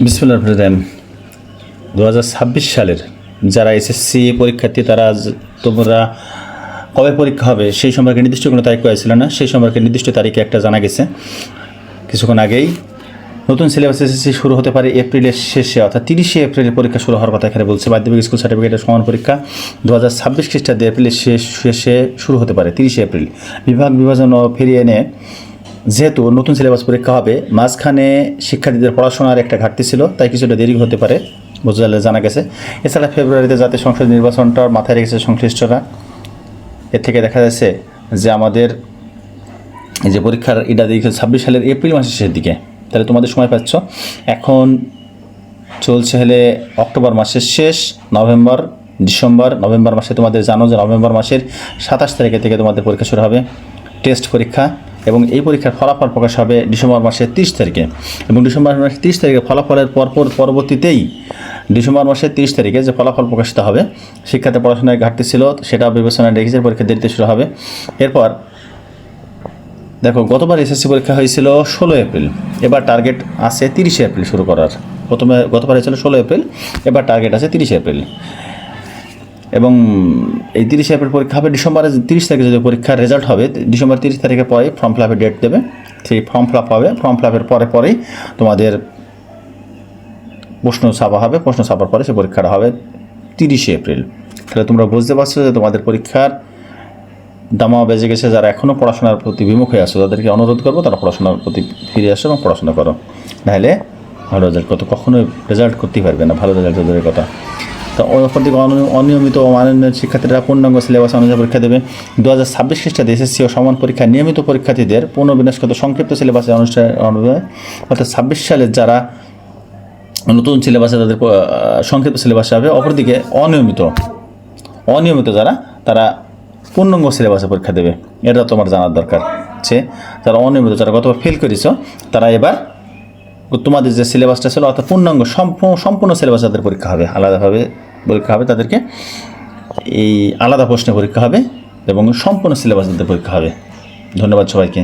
বিসমুল্লাহ হাজার ছাব্বিশ সালের যারা এসএসসি পরীক্ষার্থী, তারা তোমরা কবে পরীক্ষা হবে সেই সম্পর্কে নির্দিষ্ট কোনো তারিখ করা ছিল না, সেই সম্পর্কে নির্দিষ্ট তারিখে একটা জানা গেছে। কিছুক্ষণ আগেই নতুন সিলেবাস এসএসসি শুরু হতে পারে এপ্রিলের শেষে, অর্থাৎ তিরিশে এপ্রিলে পরীক্ষা শুরু হওয়ার কথা এখানে বলছে। মাধ্যমিক স্কুল সার্টিফিকেটের সমান পরীক্ষা দু হাজার ছাব্বিশ খ্রিস্টাব্দে এপ্রিলের শেষ, শেষে শুরু হতে পারে, তিরিশে এপ্রিল। বিভাগ বিভাজন ফিরিয়ে এনে যেহেতু নতুন সিলেবাস পরীক্ষা হবে, মাঝখানে শিক্ষার্থীদের পড়াশোনার একটা ঘাটতি ছিল, তাই কিছুটা দেরি হতে পারে বোঝালে জানা গেছে। এছাড়া ফেব্রুয়ারিতে জাতীয় সংসদ নির্বাচনটার মাথায় রেখেছে সংশ্লিষ্টরা, এর থেকে দেখা যাচ্ছে যে আমাদের যে পরীক্ষার এটা দেখে ছাব্বিশ সালের এপ্রিল মাসের শেষের দিকে, তাহলে তোমাদের সময় পাচ্ছ। এখন চলছে হলে অক্টোবর মাসের শেষ, নভেম্বর, ডিসেম্বর, নভেম্বর মাসে তোমাদের জানো যে নভেম্বর মাসের সাতাশ তারিখে থেকে তোমাদের পরীক্ষা শুরু হবে, টেস্ট পরীক্ষা। এবং এই পরীক্ষার ফলাফল প্রকাশ হবে ডিসেম্বর মাসের তিরিশ তারিখে এবং ডিসেম্বর মাসের তিরিশ তারিখে ফলাফলের পরপর পরবর্তীতেই ডিসেম্বর মাসের তিরিশ তারিখে যে ফলাফল প্রকাশিত হবে, শিক্ষাতে পড়াশোনায় ঘাটতি ছিল, সেটা বিবেচনায় রেখেছে পরীক্ষা দেরিতে শুরু হবে। এরপর দেখো, গতবার এসএসসি পরীক্ষা হয়েছিল ষোলো এপ্রিল, এবার টার্গেট আছে তিরিশে এপ্রিল শুরু করার। প্রথমে গতবার হয়েছিল ষোলো এপ্রিল, এবার টার্গেট আছে তিরিশে এপ্রিল। এবং এই তিরিশে এপ্রিল পরীক্ষা হবে, ডিসেম্বরের তিরিশ তারিখে যদি পরীক্ষার রেজাল্ট হবে ডিসেম্বর তিরিশ তারিখে পরে ফর্ম ফিল ডেট দেবে। সেই ফর্ম ফিল হবে ফর্ম ফিল পরে পরেই তোমাদের প্রশ্ন ছাপা হবে, প্রশ্ন ছাপার পরে সে পরীক্ষাটা হবে তিরিশে এপ্রিল। তাহলে তোমরা বুঝতে পারছ যে তোমাদের পরীক্ষার দামা বেজে গেছে, যারা এখনও পড়াশোনার প্রতি বিমুখ হয়ে আসো তাদেরকে অনুরোধ করব তারা পড়াশোনার প্রতি ফিরে আসো এবং পড়াশোনা করো। নাহলে ভালো রেজাল্ট করতে কখনোই রেজাল্ট করতেই পারবে না, ভালো রেজাল্ট কথা। তো অপরদিকে অনি- অনিয়মিত ও অমান্য শিক্ষার্থীরা পূর্ণাঙ্গ সিলেবাস অনুযায়ী পরীক্ষা দেবে। দু হাজার ছাব্বিশ খ্রিস্টাব্দে এসএসসি ও সমান পরীক্ষা নিয়মিত পরীক্ষার্থীদের পুনর্বিন্যাসকৃত সংক্ষিপ্ত সিলেবাসে অনুষ্ঠান অর্থাৎ ছাব্বিশ সালের যারা নতুন সিলেবাসে তাদের সংক্ষিপ্ত সিলেবাসে হবে, অপরদিকে অনিয়মিত অনিয়মিত যারা, তারা পূর্ণাঙ্গ সিলেবাসে পরীক্ষা দেবে। এটা তোমার জানার দরকার। যে যারা অনিয়মিত, যারা গতবার ফেল করেছ, তারা এবার তোমাদের যে সিলেবাসটা ছিল, অর্থাৎ পূর্ণাঙ্গ, সম্পূর্ণ সিলেবাস তাদের পরীক্ষা হবে, আলাদাভাবে পরীক্ষা হবে, তাদেরকে এই আলাদা প্রশ্নে পরীক্ষা হবে এবং সম্পূর্ণ সিলেবাস তাদের পরীক্ষা হবে। ধন্যবাদ সবাইকে।